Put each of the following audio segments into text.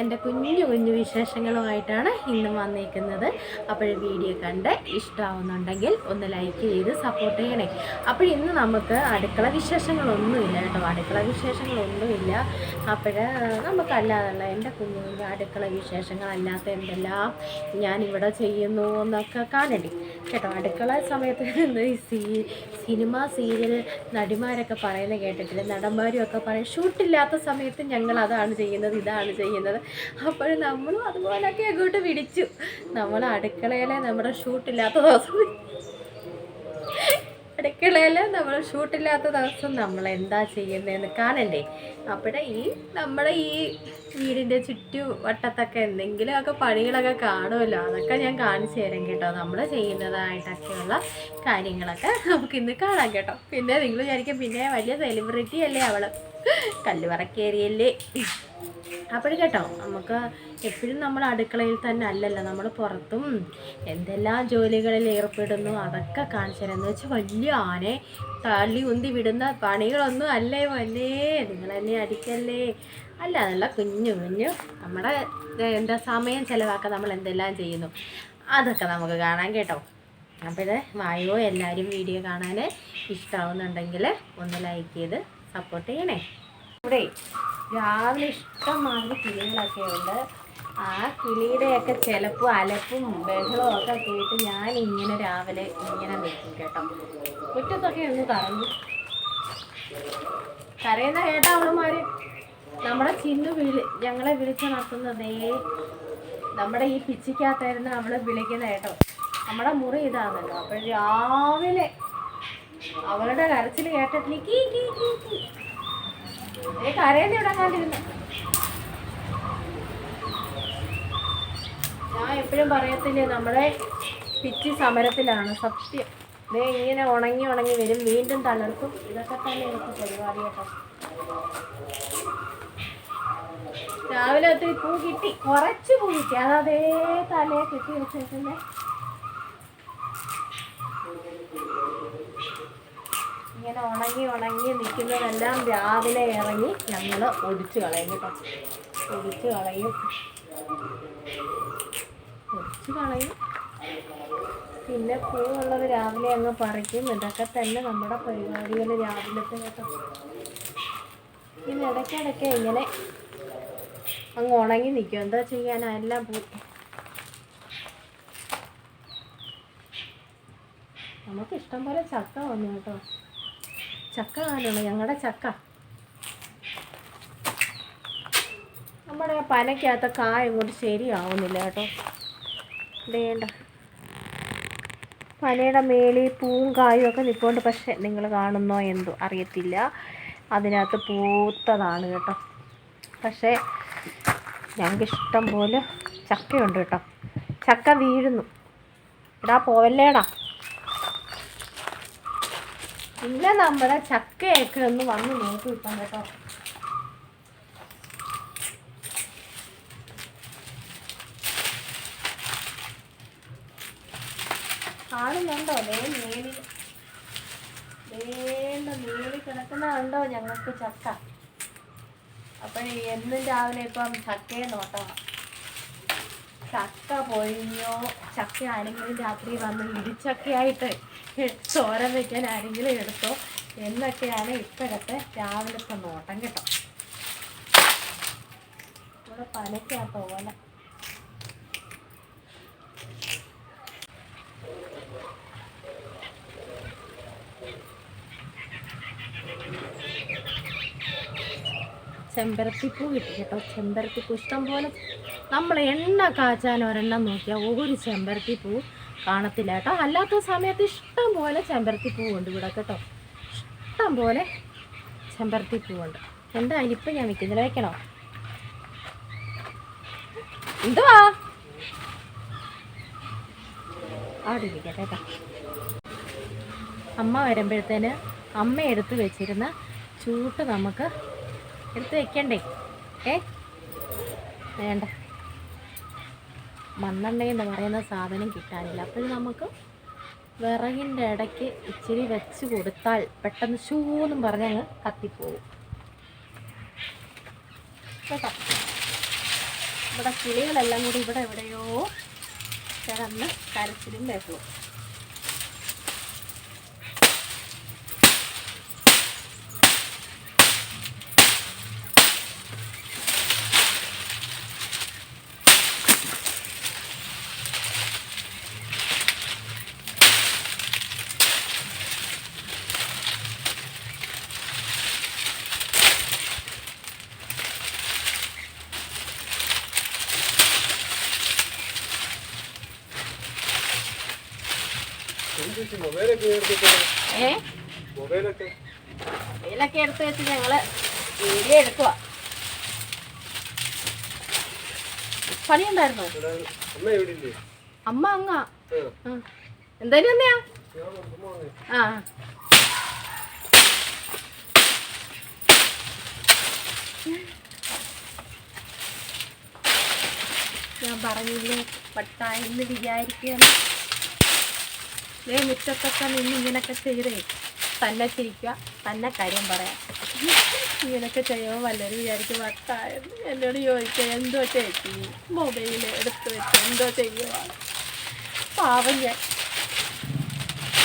എന്റെ കുഞ്ഞു കുഞ്ഞു വിശേഷങ്ങളുമായിട്ടാണ് ഇന്ന് വന്നിരിക്കുന്നത്. അപ്പോൾ വീഡിയോ കണ്ട് ഇഷ്ടമാവുന്നുണ്ടെങ്കിൽ ഒന്ന് ലൈക്ക് ചെയ്ത് സപ്പോർട്ട് ചെയ്യണേ. അപ്പോൾ ഇന്ന് നമുക്ക് അടുക്കള വിശേഷങ്ങളൊന്നുമില്ല കേട്ടോ. അടുക്കള വിശേഷങ്ങളൊന്നുമില്ല. അപ്പോൾ നമുക്കല്ലാതുള്ള എന്റെ കുഞ്ഞു കുഞ്ഞു അടുക്കള വിശേഷങ്ങളല്ലാത്ത എന്തെല്ലാം ഞാനിവിടെ ചെയ്യുന്നു എന്നൊക്കെ കാണണ്ടേ. കേട്ടോ അടുക്കള സമയത്ത് സീ സിനിമ സീരിയൽ നടിമാരൊക്കെ പറയുന്നത് കേട്ടിട്ടില്ല? നടന്മാരും ഒക്കെ പറയും ഷൂട്ടില്ലാത്ത സമയത്ത് ഞങ്ങൾ അതാണ് ചെയ്യുന്നത് ഇതാണ് ചെയ്യുന്നത്. അപ്പോൾ നമ്മളും അതുപോലൊക്കെ അങ്ങോട്ട് പിടിച്ചു നമ്മൾ അടുക്കളയിലെ നമ്മുടെ ഷൂട്ടില്ലാത്ത ദിവസം. അടുക്കളയിൽ നമ്മൾ ഷൂട്ടില്ലാത്ത ദിവസം നമ്മൾ എന്താ ചെയ്യുന്നതെന്ന് കാണണ്ടേ? അപ്പോഴേ ഈ നമ്മുടെ ഈ വീടിന്റെ ചുറ്റു വട്ടത്തൊക്കെ എന്തെങ്കിലുമൊക്കെ പണികളൊക്കെ കാണുമല്ലോ. അതൊക്കെ ഞാൻ കാണിച്ചു തരാം കേട്ടോ. നമ്മൾ ചെയ്യുന്നതായിട്ടൊക്കെയുള്ള കാര്യങ്ങളൊക്കെ നമുക്ക് ഇന്ന് കാണാം കേട്ടോ. പിന്നെ നിങ്ങൾ വിചാരിക്കും പിന്നെ വലിയ സെലിബ്രിറ്റി അല്ലേ അവൾ കല്ലുവറക്കേറിയല്ലേ അപ്പോൾ കേട്ടോ നമുക്ക് എപ്പോഴും നമ്മൾ അടുക്കളയിൽ തന്നെ അല്ലല്ലോ നമ്മൾ പുറത്തും എന്തെല്ലാം ജോലികളിൽ ഏർപ്പെടുന്നു അതൊക്കെ കാണിച്ചു തരാമെന്ന് വെച്ചാൽ വലിയ ആനെ തള്ളി ഉന്തി വിടുന്ന പണികളൊന്നും അല്ലേ വല്ലേ നിങ്ങൾ എന്നെ അടിക്കല്ലേ? അല്ല അതല്ല കുഞ്ഞു കുഞ്ഞു നമ്മുടെ എന്താ സമയം ചിലവാക്കാൻ നമ്മൾ എന്തെല്ലാം ചെയ്യുന്നു? അതൊക്കെ നമുക്ക് കാണാം കേട്ടോ. അപ്പോൾ വായോ എല്ലാവരും വീഡിയോ കാണാൻ ഇഷ്ടമാവുന്നുണ്ടെങ്കിൽ ഒന്ന് ലൈക്ക് ചെയ്ത് സപ്പോർട്ട് ചെയ്യണേ. ഇവിടെ രാവിലെ ഇഷ്ടംമാതിരി കിളികളൊക്കെ ഉണ്ട് ആ കിളിയുടെയൊക്കെ ചിലപ്പോൾ അലപ്പും ബഹളവും ഒക്കെ കേട്ട് ഞാൻ ഇങ്ങനെ രാവിലെ ഇങ്ങനെ നിൽക്കും കേട്ടോ. മുറ്റത്തൊക്കെ ഒന്ന് കറങ്ങും. കരയുന്ന കേട്ടോ അവളുമാര്? നമ്മുടെ ചിന്നു വിളി ഞങ്ങളെ വിളിച്ചുണർത്തുന്നതേ നമ്മുടെ ഈ പിച്ചിക്കകത്തായിരുന്നു അവളെ വിളിക്കുന്ന കേട്ടോ. നമ്മുടെ മുറി ഇതാണല്ലോ. അപ്പോൾ രാവിലെ അവളുടെ കരച്ചിൽ കേട്ടിട്ടില്ല ഞാൻ എപ്പോഴും പറയത്തില്ലേ നമ്മുടെ പിച്ചി സമരത്തിലാണ് സത്യം. ദേ ഇങ്ങനെ ഉണങ്ങി ഉണങ്ങി വരും വീണ്ടും തളർത്തും ഇതൊക്കെ തന്നെ എനിക്ക് പരിപാടി കേട്ടോ രാവിലെ ഒത്തിരി പൂ കിട്ടി കുറച്ച് പൂ കിട്ടി. അതേ തലയെ കിട്ടി വെച്ചേക്കുന്നേ. ഇങ്ങനെ ഉണങ്ങി ഉണങ്ങി നിൽക്കുന്നതെല്ലാം രാവിലെ ഇറങ്ങി ഞങ്ങൾ ഒടിച്ചു കളയും കേട്ടോ. ഒടിച്ചു കളയും. ഒടിച്ചു കളയും. പിന്നെ പൂവുള്ളത് രാവിലെ അങ്ങ് പറിക്കും. ഇതൊക്കെ തന്നെ നമ്മുടെ പരിപാടികൾ രാവിലത്തെ കേട്ടോ. പിന്നെ ഇടയ്ക്കിടയ്ക്ക് ഇങ്ങനെ അങ്ങ് ഉണങ്ങി നിൽക്കും. എന്താ ചെയ്യാനാ? എല്ലാം പൂ നമുക്ക് ഇഷ്ടം പോലെ ചക്ക വന്നു കേട്ടോ. ചക്ക കാലാണ് ഞങ്ങളുടെ ചക്ക. നമ്മുടെ ആ പനയ്ക്കകത്ത കായ ഇങ്ങോട്ട് ശരിയാവുന്നില്ല കേട്ടോ. വേണ്ട പനയുടെ മേളിൽ പൂവും കായും ഒക്കെ നിൽപ്പുണ്ട് പക്ഷെ നിങ്ങൾ കാണുന്നോ എന്തോ അറിയത്തില്ല. അതിനകത്ത് പൂത്തതാണ് കേട്ടോ. പക്ഷേ ഞങ്ങൾക്ക് ഇഷ്ടം പോലെ ചക്കയുണ്ട് കേട്ടോ. ചക്ക വീഴുന്നു. എടാ പോവല്ലേടാ. പിന്നെ നമ്മുടെ ചക്കയൊക്കെ ഒന്ന് വന്ന് നോക്കി ഇപ്പം കേട്ടോ. കാണുന്നുണ്ടോ? ദേ മേളി വേണ്ട കണ്ടോ ഞങ്ങൾക്ക് ചക്ക? അപ്പോൾ എന്നും രാവിലെ ഇപ്പം ചക്കയെ നോട്ടമാണ് ചക്ക പൊഴിഞ്ഞോ ചക്ക ആരെങ്കിലും രാത്രി വന്ന് ഇടിച്ചക്കയായിട്ട് ചോരം വെക്കാൻ ആരെങ്കിലും എടുത്തോ. എന്നൊക്കെയാണ് ഇപ്പോഴത്തെ രാവിലത്തെ നോട്ടം കേട്ടോ. ഇവിടെ പനയ്ക്കാത്ത ഓല ചെമ്പരത്തിപ്പൂ കിട്ടി കേട്ടോ. ചെമ്പരത്തിപ്പൂ ഇഷ്ടം പോലെ നമ്മൾ എണ്ണ കാച്ചാൻ ഒരെണ്ണം നോക്കിയാൽ ഒരു ചെമ്പരത്തിപ്പൂ കാണത്തില്ല കേട്ടോ. അല്ലാത്ത സമയത്ത് ഇഷ്ടം പോലെ ചെമ്പരത്തിപ്പൂ ഉണ്ട് ഇവിടെ കേട്ടോ. ഇഷ്ടം പോലെ ചെമ്പരത്തിപ്പൂ ഉണ്ട്. എന്താ ഇപ്പം ഞാൻ വെക്കുന്നില്ല വെക്കണോ? എന്തുവാ? അമ്മ വരുമ്പോഴത്തേന് അമ്മ എടുത്ത് വെച്ചിരുന്ന ചൂട്ട് നമുക്ക് എടുത്ത് വെക്കണ്ടേ? ഏ? വേണ്ട. മണ്ണെണ്ണ എന്ന് പറയുന്ന സാധനം കിട്ടാനില്ല. അപ്പോൾ നമുക്ക് വിറകിന്റെ ഇടയ്ക്ക് ഇച്ചിരി വെച്ച് കൊടുത്താൽ പെട്ടെന്ന് ഷൂന്നും പറഞ്ഞങ്ങ് കത്തിപ്പോവും. കേട്ടോ? ഇവിടെ കിളികളെല്ലാം കൂടി ഇവിടെ എവിടെയോ കിടന്ന് കരച്ചിലും ബഹളവും ഏ? മൊബൈലൊക്കെ. എടുത്ത് വെച്ച് ഞങ്ങൾ വീഡിയോ എടുക്കുക പണിയുണ്ടായിരുന്നോ? അമ്മ അങ്ങാ. എന്തായാലും വന്നെയാ ഞാൻ അമ്മ വന്നേ. ആ. ഞാൻ പറഞ്ഞില്ലേ പട്ടായെന്ന് വിചാരിക്കുകയാണ് ദേ മുറ്റത്തൊക്കെ നിന്ന് ഇങ്ങനൊക്കെ ചെയ്തേ. തന്നെ ചിരിക്കുക തന്നെ കാര്യം പറയാം. ഇങ്ങനൊക്കെ ചെയ്യുമ്പോൾ വല്ലവരും വിചാരിക്കും വട്ടായെന്ന് എന്നോട് ചോദിക്കുക എന്തോ ചേച്ചി? മൊബൈൽ എടുത്ത് വെച്ച് എന്തോ ചെയ്യുക പാവം ഞാൻ.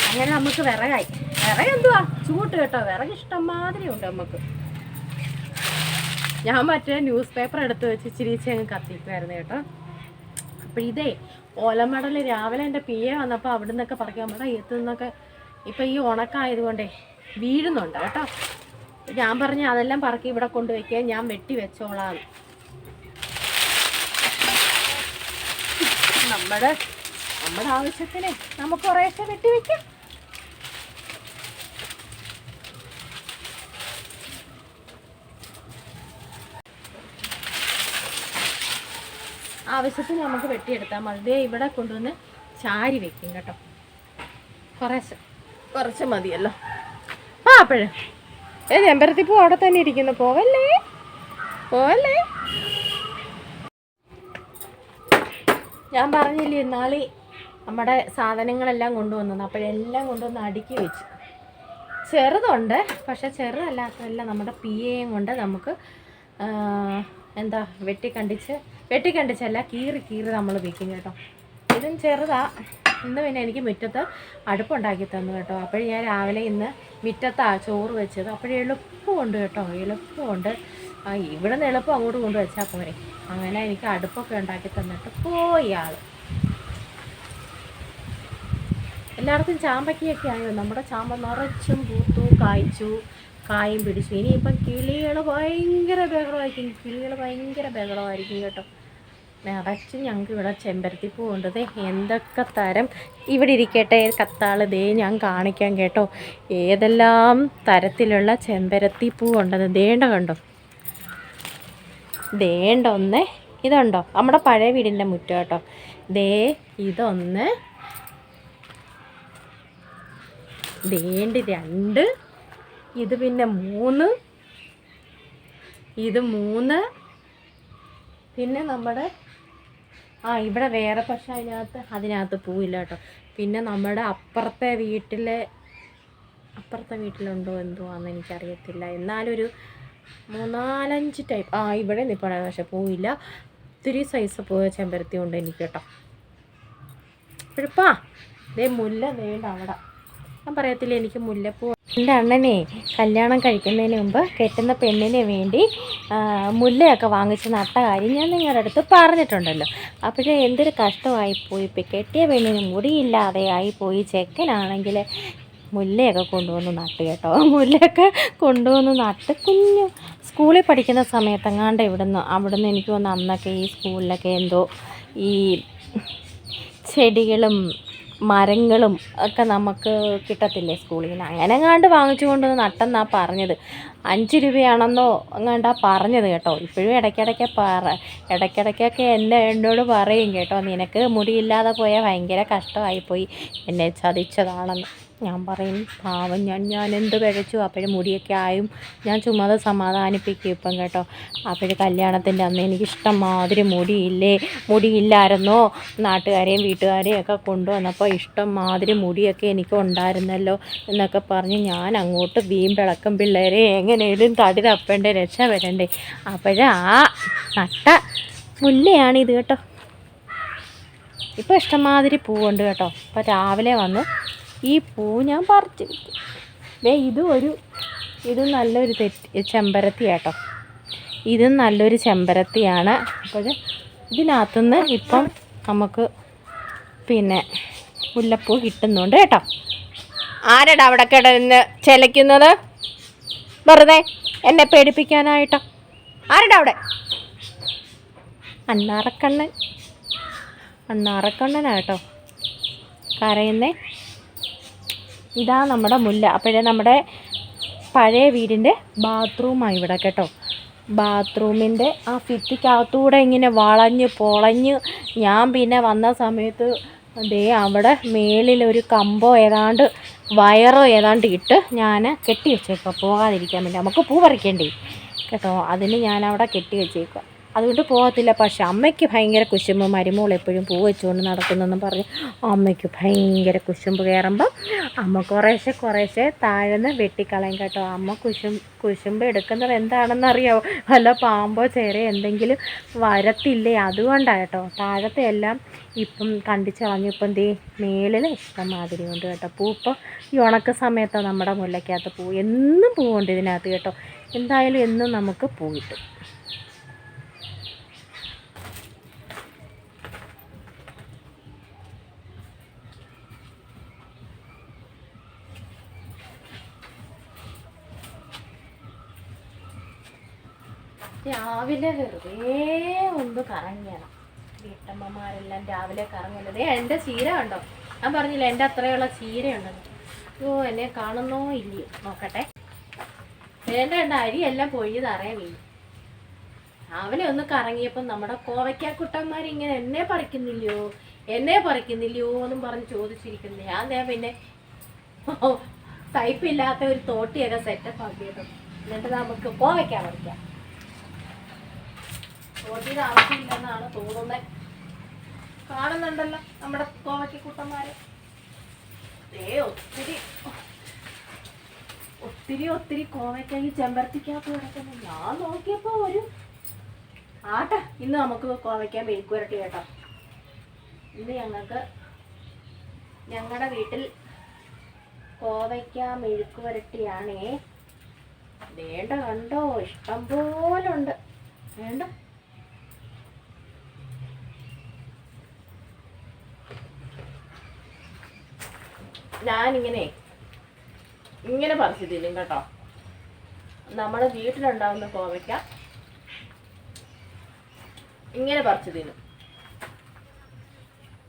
അങ്ങനെ നമുക്ക് വിറകായി. വിറക് എന്തുവാ? ചൂട്ട് കേട്ടോ. വിറക് ഇഷ്ടംമാതിരി ഉണ്ട് നമുക്ക്. ഞാൻ മറ്റേ ന്യൂസ് പേപ്പർ എടുത്ത് വെച്ച് ഇച്ചിരി കത്തിക്കുമായിരുന്നു കേട്ടോ. അപ്പം ഇതേ ഓലമടൽ രാവിലെ എന്റെ പി എ വന്നപ്പോൾ അവിടെ നിന്നൊക്കെ പറിക്കാൻ പറ്റാ എത്തു നിന്നൊക്കെ ഇപ്പം ഈ ഉണക്കായതുകൊണ്ടേ വീഴുന്നുണ്ട് കേട്ടോ. ഞാൻ പറഞ്ഞു അതെല്ലാം പറക്കി ഇവിടെ കൊണ്ടുവയ്ക്കുക ഞാൻ വെട്ടി വെച്ചോളാം നമ്മുടെ നമ്മുടെ ആവശ്യത്തിന് നമുക്ക് കുറേശ്ശെ വെട്ടി വെക്കാം. ആവശ്യത്തിന് നമുക്ക് വെട്ടിയെടുത്താൽ മതി. ദേ ഇവിടെ കൊണ്ടുവന്ന് ചാരി വെക്കും കേട്ടോ. കുറച്ച്. കുറച്ച് മതിയല്ലോ. ആ അപ്പോഴും. ഏ ചെമ്പരത്തിപ്പൂ അവിടെ തന്നെ ഇരിക്കുന്നു. പോവല്ലേ? പോവല്ലേ? ഞാൻ പറഞ്ഞില്ലേ ഇന്നാളി നമ്മുടെ സാധനങ്ങളെല്ലാം കൊണ്ടുവന്നത് അപ്പോഴെല്ലാം കൊണ്ടുവന്ന് അടുക്കി വെച്ചു. ചെറുതുണ്ട് പക്ഷേ ചെറുതല്ലാത്തതല്ല. നമ്മുടെ പി എയും കൊണ്ട് നമുക്ക് എന്താ വെട്ടിക്കണ്ടിച്ച് വെട്ടിക്കണ്ടിച്ചല്ല കീറി കീറി നമ്മൾ വെക്കും കേട്ടോ. ഇതും ചെറുതാ. ഇന്ന് പിന്നെ എനിക്ക് മുറ്റത്ത് അടുപ്പുണ്ടാക്കി തന്നു കേട്ടോ. അപ്പോഴേ ഞാൻ രാവിലെ ഇന്ന് മുറ്റത്താണ് ചോറ് വെച്ചത്. അപ്പോഴേ എളുപ്പമുണ്ട് കേട്ടോ. എളുപ്പമുണ്ട്. ഇവിടെ നിന്ന് എളുപ്പം അങ്ങോട്ട് കൊണ്ട് വെച്ചാൽ പോരെ. അങ്ങനെ എനിക്ക് അടുപ്പൊക്കെ ഉണ്ടാക്കി തന്നിട്ട് പോയി ആൾ എല്ലായിടത്തും ചാമ്പക്കയൊക്കെ ആയോ? നമ്മുടെ ചാമ്പ നിറച്ചും പൂത്തു കായ്ച്ചു. കായും പിടിച്ചു. ഇനിയിപ്പം കിളികൾ ഭയങ്കര ബഹളമായിരിക്കും. കിളികൾ ഭയങ്കര ബഹളമായിരിക്കും കേട്ടോ. നിറച്ച് ഞങ്ങൾക്ക് ഇവിടെ ചെമ്പരത്തിപ്പൂ പോകേണ്ടത് എന്തൊക്കെ തരം. ഇവിടെ ഇരിക്കട്ടെ കത്താൾ. ദേ ഞാൻ കാണിക്കാം കേട്ടോ. ഏതെല്ലാം തരത്തിലുള്ള ചെമ്പരത്തി ഉണ്ടെന്ന് ദേണ്ട കണ്ടോ? ദേണ്ട ഒന്ന്. ഇതുണ്ടോ? നമ്മുടെ പഴയ വീടിന്റെ മുറ്റം കേട്ടോ. ദേ ഇതൊന്ന്. ദേണ്ട് രണ്ട്. ഇത് പിന്നെ മൂന്ന്. ഇത് മൂന്ന്. പിന്നെ നമ്മുടെ ആ ഇവിടെ വേറെ പക്ഷെ അതിനകത്ത് അതിനകത്ത് പൂവില്ല കേട്ടോ. പിന്നെ നമ്മുടെ അപ്പുറത്തെ വീട്ടിലെ അപ്പുറത്തെ വീട്ടിലുണ്ടോ എന്തോ ആണെന്ന് എനിക്കറിയത്തില്ല. എന്നാലും ഒരു മൂന്നാലഞ്ച് ടൈപ്പ് ആ ഇവിടെ നിൽപ്പണ പക്ഷെ പൂവില്ല. ഒത്തിരി സൈസ് പൂ ചെമ്പരത്തി ഉണ്ട് എനിക്ക് കേട്ടോ. എഴുപ്പാ. ദേ മുല്ല വേണ്ട അവിടെ ഞാൻ പറയത്തില്ല എനിക്ക് മുല്ലപ്പൂ എന്റെ അണ്ണനെ കല്യാണം കഴിക്കുന്നതിന് മുമ്പ് കെട്ടുന്ന പെണ്ണിന് വേണ്ടി മുല്ലയൊക്കെ വാങ്ങിച്ച് നട്ട കാര്യം ഞാൻ നിങ്ങളുടെ അടുത്ത് പറഞ്ഞിട്ടുണ്ടല്ലോ. അപ്പോഴേ എന്തൊരു കഷ്ടമായിപ്പോയി ഇപ്പം കെട്ടിയ പെണ്ണിന് മുടിയില്ലാതെ ആയിപ്പോയി ചെക്കനാണെങ്കിൽ മുല്ലയൊക്കെ കൊണ്ടുവന്ന് നട്ട് കേട്ടോ. മുല്ലയൊക്കെ കൊണ്ടുവന്ന് നട്ട് കുഞ്ഞു സ്കൂളിൽ പഠിക്കുന്ന സമയത്തെങ്ങാണ്ട് ഇവിടുന്ന് അവിടുന്ന് എനിക്ക് തോന്നുന്നു അന്നൊക്കെ ഈ സ്കൂളിലൊക്കെ എന്തോ ഈ ചെടികളും മരങ്ങളും ഒക്കെ നമുക്ക് കിട്ടത്തില്ലേ സ്കൂളിൽ നിന്ന്? അങ്ങനെ എങ്ങാണ്ട് വാങ്ങിച്ചു കൊണ്ടുവന്ന് നട്ടെന്നാ പറഞ്ഞത്. അഞ്ച് രൂപയാണെന്നോ എങ്ങാണ്ടാ പറഞ്ഞത് കേട്ടോ. ഇപ്പോഴും ഇടയ്ക്കിടയ്ക്ക് പറ ഇടയ്ക്കിടയ്ക്കൊക്കെ എന്നെ എന്നോട് പറയും കേട്ടോ നിനക്ക് മുടിയില്ലാതെ പോയാൽ ഭയങ്കര കഷ്ടമായിപ്പോയി. എന്നെ ചതിച്ചതാണെന്ന്. ഞാൻ പറയും പാവം ഞാൻ ഞാൻ എന്ത് കഴിച്ചു അപ്പോഴും മുടിയൊക്കെ ആയും. ഞാൻ ചുമ്മാതെ സമാധാനിപ്പിക്കും ഇപ്പം കേട്ടോ. അപ്പോഴ് കല്യാണത്തിന്റെ അന്ന് എനിക്ക് ഇഷ്ടം മാതിരി മുടിയില്ലേ? മുടിയില്ലായിരുന്നോ? നാട്ടുകാരെയും വീട്ടുകാരെയും ഒക്കെ കൊണ്ടുവന്നപ്പോൾ ഇഷ്ടം മാതിരി മുടിയൊക്കെ എനിക്ക് ഉണ്ടായിരുന്നല്ലോ എന്നൊക്കെ പറഞ്ഞ് ഞാൻ അങ്ങോട്ട് വീമ്പിളക്കം പിള്ളേരെ എങ്ങനെയും തടി തപ്പേണ്ടേ വരണ്ടേ? അപ്പോഴാ ആ നട്ട മുല്ലയാണ് ഇത് കേട്ടോ. ഇപ്പോൾ ഇഷ്ടംമാതിരി പൂവുണ്ട് കേട്ടോ. ഇപ്പോൾ രാവിലെ വന്ന് ഈ പൂ ഞാൻ പറിച്ചു വെക്കും. ദേ ഇതും ഒരു ഇത് നല്ലൊരു തെറ്റ് ചെമ്പരത്തി കേട്ടോ ഇതും നല്ലൊരു ചെമ്പരത്തിയാണ്. അപ്പോൾ ഇതിനകത്തുനിന്ന് ഇപ്പം നമുക്ക് പിന്നെ മുല്ലപ്പൂ കിട്ടുന്നുണ്ട് കേട്ടോ. ആരടാ അവിടെ കിടന്ന് ചിലയ്ക്കുന്നത്? വെറുതെ എന്നെ പേടിപ്പിക്കാനായിട്ടോ. ആരടാ അവിടെ? അണ്ണാറക്കണ്ണൻ. അണ്ണാറക്കണ്ണനാട്ടോ കരയുന്നേ. ഇതാ നമ്മുടെ മുല്ല. അപ്പോഴേ നമ്മുടെ പഴയ വീടിന്റെ ബാത്റൂമാണ് ഇവിടെ കേട്ടോ. ബാത്റൂമിന്റെ ആ ഫിത്തിക്കകത്തൂടെ ഇങ്ങനെ വളഞ്ഞ് പൊളഞ്ഞ് ഞാൻ പിന്നെ വന്ന സമയത്ത് ദേ അവിടെ മേളിലൊരു കമ്പോ ഏതാണ്ട് വയറോ ഏതാണ്ട് ഇട്ട് ഞാൻ കെട്ടി വെച്ചേക്കുക പോകാതിരിക്കാൻ വേണ്ടി. നമുക്ക് പൂ പറിക്കണ്ടേ. കേട്ടോ അതിന് ഞാൻ അവിടെ കെട്ടി വെച്ചേക്കുക അതുകൊണ്ട് പോകത്തില്ല പക്ഷെ അമ്മയ്ക്ക് ഭയങ്കര കുശുമ്പ്. മരുമോൾ എപ്പോഴും പൂ വെച്ചുകൊണ്ട് നടക്കുന്നെന്നും പറഞ്ഞ് അമ്മയ്ക്ക് ഭയങ്കര കുശുമ്പ് കയറുമ്പം അമ്മ കുറേശ്ശെ കുറേശ്ശെ താഴ്ന്ന് വെട്ടിക്കളയും കേട്ടോ. അമ്മ കുശും കുശുമ്പ് എടുക്കുന്നത് എന്താണെന്ന് അറിയാമോ വല്ല പാമ്പോ ചേരെ എന്തെങ്കിലും വരത്തില്ലേ? അതുകൊണ്ടാണ് കേട്ടോ. താഴത്തെ എല്ലാം ഇപ്പം കണ്ടിച്ച് കളഞ്ഞു ഇപ്പം ദേ മേലിൽ ഇഷ്ടം മാതിരി ഉണ്ട് കേട്ടോ. പൂ ഇപ്പോൾ ഈ ഉണക്ക സമയത്താണ് നമ്മുടെ മുല്ലയ്ക്കകത്ത് പൂ. എന്നും പൂവുണ്ട് ഇതിനകത്ത് കേട്ടോ. എന്തായാലും എന്നും നമുക്ക് പൂ കിട്ടും. രാവിലെ വെറുതെ ഒന്ന് കറങ്ങണം. വീട്ടമ്മമാരെല്ലാം രാവിലെ കറങ്ങുന്നത്. എന്റെ ചീര ഉണ്ടോ ഞാൻ പറഞ്ഞില്ല എന്റെ അത്രയുള്ള ചീരയുണ്ടെന്ന് ഓ എന്നെ കാണുന്നോ ഇല്ലയോ? നോക്കട്ടെ. വേണ്ട വേണ്ട അരിയെല്ലാം പൊഴിഞ്ഞ് തറയെ വീണു രാവിലെ ഒന്ന് കറങ്ങിയപ്പോൾ നമ്മുടെ കോവയ്ക്കാക്കുട്ടന്മാർ ഇങ്ങനെ എന്നെ പറിക്കുന്നില്ലയോ? എന്നെ പറിക്കുന്നില്ലയോ എന്നും പറഞ്ഞ് ചോദിച്ചിരിക്കുന്നു. ഞാൻ ഞാൻ പിന്നെ ടൈപ്പില്ലാത്ത ഒരു തോട്ടിയൊക്കെ സെറ്റപ്പ് ആക്കിയത്. എന്നിട്ട് നമുക്ക് കോവയ്ക്കാൻ പറിക്കാം. തോട്ടിയുടെ ആവശ്യമില്ലെന്നാണ് തോന്നുന്നത് കാണുന്നുണ്ടല്ലോ നമ്മുടെ കോവയ്ക്കുട്ടന്മാരെ ദേ ഒത്തിരി ഒത്തിരി ഒത്തിരി കോവയ്ക്ക ഈ ചെമ്പരത്തിക്കകത്ത് കിടക്കുന്നു. ഞാൻ നോക്കിയപ്പോ ഒരു ആട്ടെ ഇന്ന് നമുക്ക് കോവയ്ക്കാൻ മെഴുക്കുരട്ടി കേട്ടോ. ഇന്ന് ഞങ്ങൾക്ക് ഞങ്ങളുടെ വീട്ടിൽ കോവയ്ക്ക മെഴുക്കുവരട്ടിയാണേ വേണ്ട കണ്ടോ ഇഷ്ടം പോലുണ്ട്. വേണ്ട. ഞാനിങ്ങനെ ഇങ്ങനെ പറിച്ചു കേട്ടോ. നമ്മുടെ വീട്ടിലുണ്ടാവുന്ന കോവയ്ക്ക ഇങ്ങനെ പറിച്ചു തിന്നും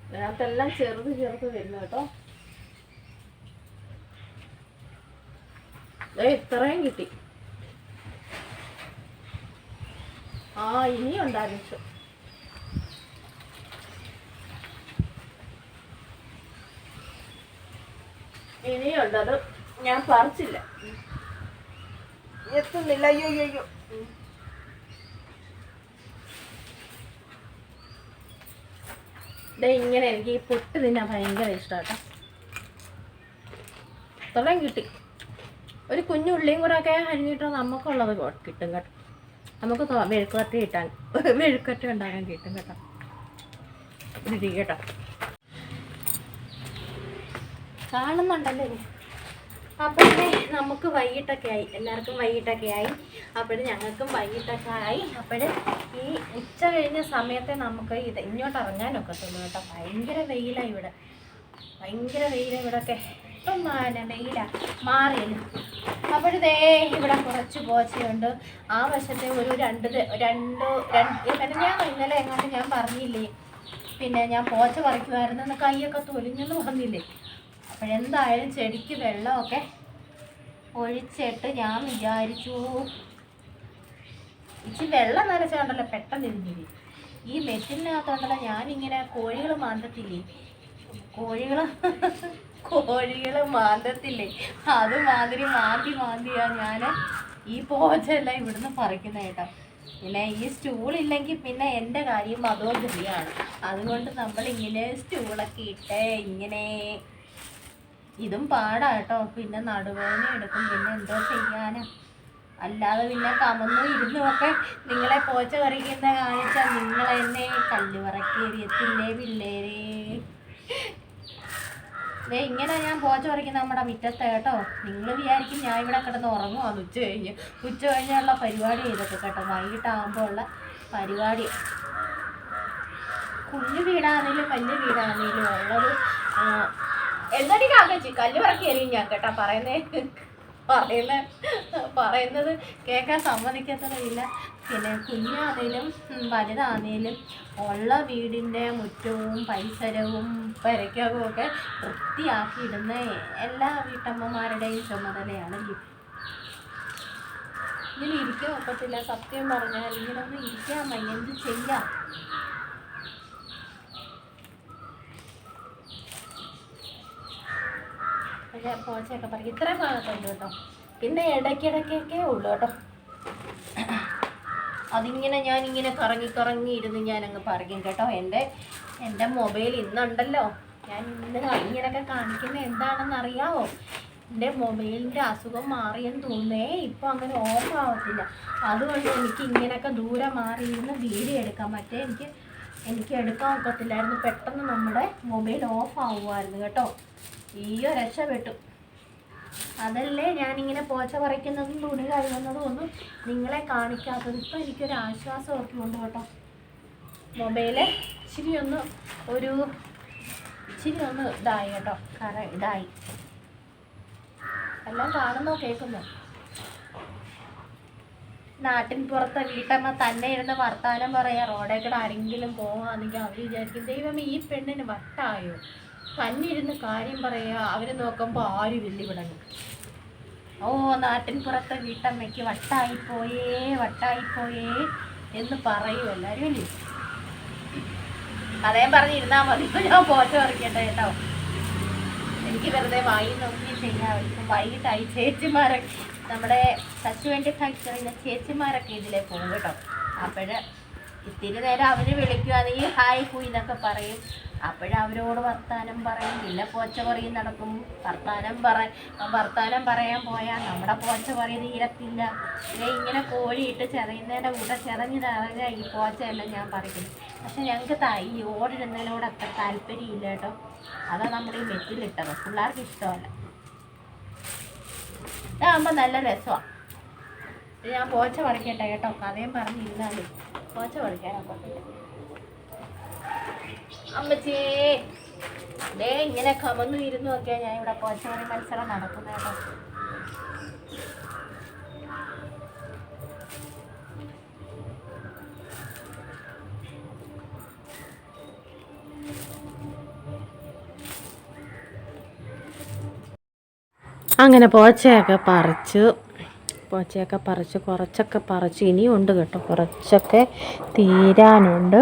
അതിനകത്തെല്ലാം ചെറുത് ചെറുത് വരുന്നു കേട്ടോ. ഇത്രയും കിട്ടി. ആ ഇനിയും ഇനിയുണ്ട് അത് ഞാൻ പറിച്ചില്ല. എത്തുന്നില്ല. അയ്യോ അയ്യോ ഇതേ ഇങ്ങനെ എനിക്ക് ഈ പുട്ട് തിന്നാൻ ഭയങ്കര ഇഷ്ടമാട്ടോ തുടങ്ങി കിട്ടി. ഒരു കുഞ്ഞുള്ളിയും കൂടെ ഒക്കെ അരിഞ്ഞിട്ടോ നമുക്കുള്ളത് കിട്ടും കേട്ടോ. നമുക്ക് മെഴുക്കുവരട്ടി കിട്ടാൻ മെഴുക്കുവരട്ടി ഉണ്ടാക്കാൻ കിട്ടും കേട്ടോ. കേട്ടോ. കാണുന്നുണ്ടല്ലേ അപ്പോഴേ നമുക്ക് വൈകിട്ടൊക്കെ ആയി. എല്ലാവർക്കും വൈകിട്ടൊക്കെ ആയി. അപ്പോഴും ഞങ്ങൾക്കും വൈകിട്ടൊക്കെ ആയി. അപ്പോൾ ഈ ഉച്ച കഴിഞ്ഞ സമയത്തെ നമുക്ക് ഇത് ഇങ്ങോട്ട് ഇറങ്ങാനൊക്കെ ഇറങ്ങാനൊക്കത്തുള്ളൂ കേട്ടോ. ഭയങ്കര വെയിലാണ് ഇവിടെ. ഭയങ്കര വെയിലാണ് ഇവിടെയൊക്കെ ഇപ്പം വെയിലാണ് മാറിയല്ലോ. അപ്പോഴതേ ഇവിടെ കുറച്ച് പോച്ചയുണ്ട്. ആ വശത്തെ ഒരു രണ്ട് രണ്ട് രണ്ട് രണ്ട് ഞാൻ ഇന്നലെ എങ്ങോട്ട് ഞാൻ പറഞ്ഞില്ലേ? പിന്നെ ഞാൻ പോച്ച പറിക്കുമായിരുന്നു കൈയൊക്കെ തൊലിഞ്ഞെന്ന് പറഞ്ഞില്ലേ? അപ്പോഴെന്തായാലും ചെടിക്ക് വെള്ളമൊക്കെ ഒഴിച്ചിട്ട് ഞാൻ വിചാരിച്ചു. ഇച്ചിരി വെള്ളം നനച്ചുകൊണ്ടല്ലോ പെട്ടെന്ന് ഇരുന്നില്ല ഈ മെറ്റിനകത്തോണ്ടല്ലോ ഞാനിങ്ങനെ കോഴികൾ മാന്തത്തില്ലേ കോഴികൾ കോഴികൾ മാന്തത്തില്ലേ അത് മാതിരി മാന്തി മാന്തിയാ ഞാൻ ഈ പോച്ചെല്ലാം ഇവിടുന്ന് പറിക്കുന്ന കേട്ടോ. പിന്നെ ഈ സ്റ്റൂളില്ലെങ്കിൽ പിന്നെ എന്റെ കാര്യം അതോ ഗതിയാണ് അതുകൊണ്ട് നമ്മളിങ്ങനെ സ്റ്റൂളൊക്കെ ഇട്ട് ഇങ്ങനെ ഇതും പാടാ കേട്ടോ. പിന്നെ നടുവേദന എടുക്കും. പിന്നെ എന്തോ ചെയ്യാനാ. അല്ലാതെ പിന്നെ കമന്നും ഇരുന്നു ഒക്കെ നിങ്ങളെ പോച്ച പറിക്കുന്ന കാണിച്ചാൽ നിങ്ങളെന്നെ കല്ല് പറക്കേറിയത്തില്ലേ പിള്ളേരെ. ദേ ഇങ്ങനെ ഞാൻ പോച്ച പറിക്കുന്ന നമ്മുടെ മുറ്റത്തെ കേട്ടോ. നിങ്ങൾ വിചാരിക്കും ഞാൻ ഇവിടെ കിടന്ന് ഉറങ്ങുവാന്ന് ഉച്ച കഴിഞ്ഞ് ഉച്ച കഴിഞ്ഞുള്ള പരിപാടി ചെയ്തൊക്കെ കേട്ടോ. വൈകിട്ടാകുമ്പോൾ ഉള്ള പരിപാടി. കുഞ്ഞു വീടാണെങ്കിലും വലിയ വീടാണെങ്കിലും ഉള്ളത് എന്താടി കാക്കച്ചി? കല്ല് പറക്കി എറിയും ഞാൻ കേട്ടാ പറയുന്നേ. പറയുന്ന പറയുന്നത് കേൾക്കാൻ സമ്മതിക്കത്തതില്ല പിന്നെ കുഞ്ഞാണേലും വലുതാണേലും ഉള്ള വീടിന്റെ മുറ്റവും പരിസരവും പെരയ്ക്കകവും ഒക്കെ വൃത്തിയാക്കിയിടുന്ന എല്ലാ വീട്ടമ്മമാരുടെയും ചുമതലയാണ് ഈ ഇങ്ങനെ ഇരിക്കാൻ ഒക്കത്തില്ല. സത്യം പറഞ്ഞാൽ ഇങ്ങനെ ഒന്നും ഇരിക്കാൻ വയ്യ. എന്ത് ചെയ്യാം? പക്ഷേ പോച്ചയൊക്കെ പറയും. ഇത്രയും ഭാഗത്തുണ്ട് കേട്ടോ. പിന്നെ ഇടയ്ക്കിടയ്ക്കൊക്കെ ഉള്ളു കേട്ടോ. അതിങ്ങനെ ഞാനിങ്ങനെ കറങ്ങി കറങ്ങി ഇരുന്ന് ഞാനങ്ങ് പറയും കേട്ടോ. എന്റെ എന്റെ മൊബൈൽ ഇന്നുണ്ടല്ലോ. ഞാൻ ഇന്ന് ഇങ്ങനെയൊക്കെ കാണിക്കുന്നത് എന്താണെന്ന് അറിയാവോ എന്റെ മൊബൈലിന്റെ അസുഖം മാറിയെന്ന് തോന്നേ ഇപ്പം അങ്ങനെ ഓഫ് ആവത്തില്ല. അതുകൊണ്ട് എനിക്ക് ഇങ്ങനെയൊക്കെ ദൂരെ മാറി ഇരുന്ന് വീഡിയോ എടുക്കാൻ പറ്റേ. എനിക്ക് എനിക്ക് എടുക്കാൻ ഒക്കത്തില്ലായിരുന്നു. പെട്ടെന്ന് നമ്മുടെ മൊബൈൽ ഓഫ് ആവുമായിരുന്നു കേട്ടോ. ഈയോ രക്ഷപ്പെട്ടു. അതല്ലേ ഞാനിങ്ങനെ പോച്ച പറിക്കുന്നതും തുണി കഴുകുന്നതും ഒന്നും നിങ്ങളെ കാണിക്കാത്തത്. ഇപ്പം എനിക്കൊരു ആശ്വാസം ഓർക്കുന്നുണ്ട് കേട്ടോ. മൊബൈൽ ഇച്ചിരി ഒന്ന് ഒരു ഇച്ചിരി ഒന്ന് ഇതായി കേട്ടോ. കറ ഇതായി. എല്ലാം കാണുന്നോ കേൾക്കുന്നോ? നാട്ടിൻ പുറത്തെ വീട്ടമ്മ തന്നെ ഇരുന്ന് വർത്താനം പറയാ. റോഡേ കൂടെ ആരെങ്കിലും പോവാന്നെങ്കിൽ അവർ വിചാരിക്കും ദൈവം ഈ പെണ്ണിന് വട്ടായോ? തന്നിരുന്ന് കാര്യം പറയുക അവരെ നോക്കുമ്പോൾ ആരും വെല്ലുവിടണം ഓ നാട്ടിൻ പുറത്തെ വീട്ടമ്മയ്ക്ക് വട്ടായിപ്പോയേ വട്ടായിപ്പോയേ എന്ന് പറയൂ എല്ലാവരും ഇല്ലേ അതേം പറഞ്ഞിരുന്നാൽ മതി. ഞാൻ പോറ്റ പറിക്കട്ടെ കേട്ടോ. എനിക്ക് വെറുതെ വായി നോക്കി ചെയ്യാൻ ഇപ്പം വൈകിട്ടായി ചേച്ചിമാരൊക്കെ നമ്മുടെ കശുവണ്ടി ഫാക്ടറിയിലെ ചേച്ചിമാരൊക്കെ ഇതിലേ പോകും കേട്ടോ. അപ്പോഴ് ഇത്തിരി നേരം അവർ വിളിക്കുകയാണെങ്കിൽ ഹായ് എന്നൊക്കെ പറയും. അപ്പോഴവരോട് വർത്താനം പറയും. പിന്നെ പോച്ച പറയും നടക്കും. വർത്താനം പറ വർത്താനം പറയാൻ പോയാൽ നമ്മുടെ പോച്ച പറയും തീരത്തില്ല. ദേ ഇങ്ങനെ കോഴിയിട്ട് ചെറിയുന്നതിന്റെ കൂടെ ചെറഞ്ഞ് ഈ പോച്ചയെല്ലാം ഞാൻ പറയും പക്ഷെ ഞങ്ങൾക്ക് ഈ ഓടിടുന്നതിനോട് അത്ര താല്പര്യമില്ല കേട്ടോ. അതാ നമ്മുടെ ഈ മെറ്റിലിട്ടത്. പിള്ളേർക്ക് ഇഷ്ടമല്ല. ഇതാകുമ്പോൾ നല്ല രസമാണ് ഞാൻ പോച്ച പറിക്കട്ടെ കേട്ടോ. കഥയും പറഞ്ഞിരുന്നാലും പോച്ച പറിക്കാനൊക്കത്തില്ല അമ്മച്ചേ. ദേ ഇങ്ങനെ കമന്നു ഇരുന്നു നോക്കിയാൽ ഞാൻ ഇവിടെ പോച്ചവറി മത്സരം നടക്കുന്ന അങ്ങനെ പോച്ചയൊക്കെ പറിച്ചു. പോച്ചയൊക്കെ പറിച്ച് കുറച്ചൊക്കെ പറിച്ച് ഇനിയും ഉണ്ട് കേട്ടോ. കുറച്ചൊക്കെ തീരാനുണ്ട്.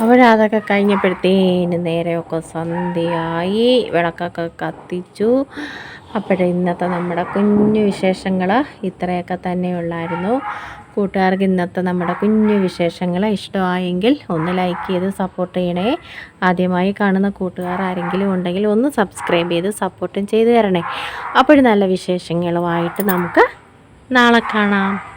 അപ്പോഴതൊക്കെ കഴിഞ്ഞപ്പോഴത്തേന് നേരെയൊക്കെ സന്ധ്യയായി. വിളക്കൊക്കെ കത്തിച്ചു. അപ്പോഴേ ഇന്നത്തെ നമ്മുടെ കുഞ്ഞു വിശേഷങ്ങൾ ഇത്രയൊക്കെ തന്നെയുള്ളായിരുന്നു കൂട്ടുകാർക്ക് ഇന്നത്തെ നമ്മുടെ കുഞ്ഞു വിശേഷങ്ങൾ ഇഷ്ടമായെങ്കിൽ ഒന്ന് ലൈക്ക് ചെയ്ത് സപ്പോർട്ട് ചെയ്യണേ. ആദ്യമായി കാണുന്ന കൂട്ടുകാർ ആരെങ്കിലും ഉണ്ടെങ്കിൽ ഒന്ന് സബ്സ്ക്രൈബ് ചെയ്ത് സപ്പോർട്ടും ചെയ്ത് തരണേ. അപ്പോഴും നല്ല വിശേഷങ്ങളുമായിട്ട് നമുക്ക് നാളെ കാണാം.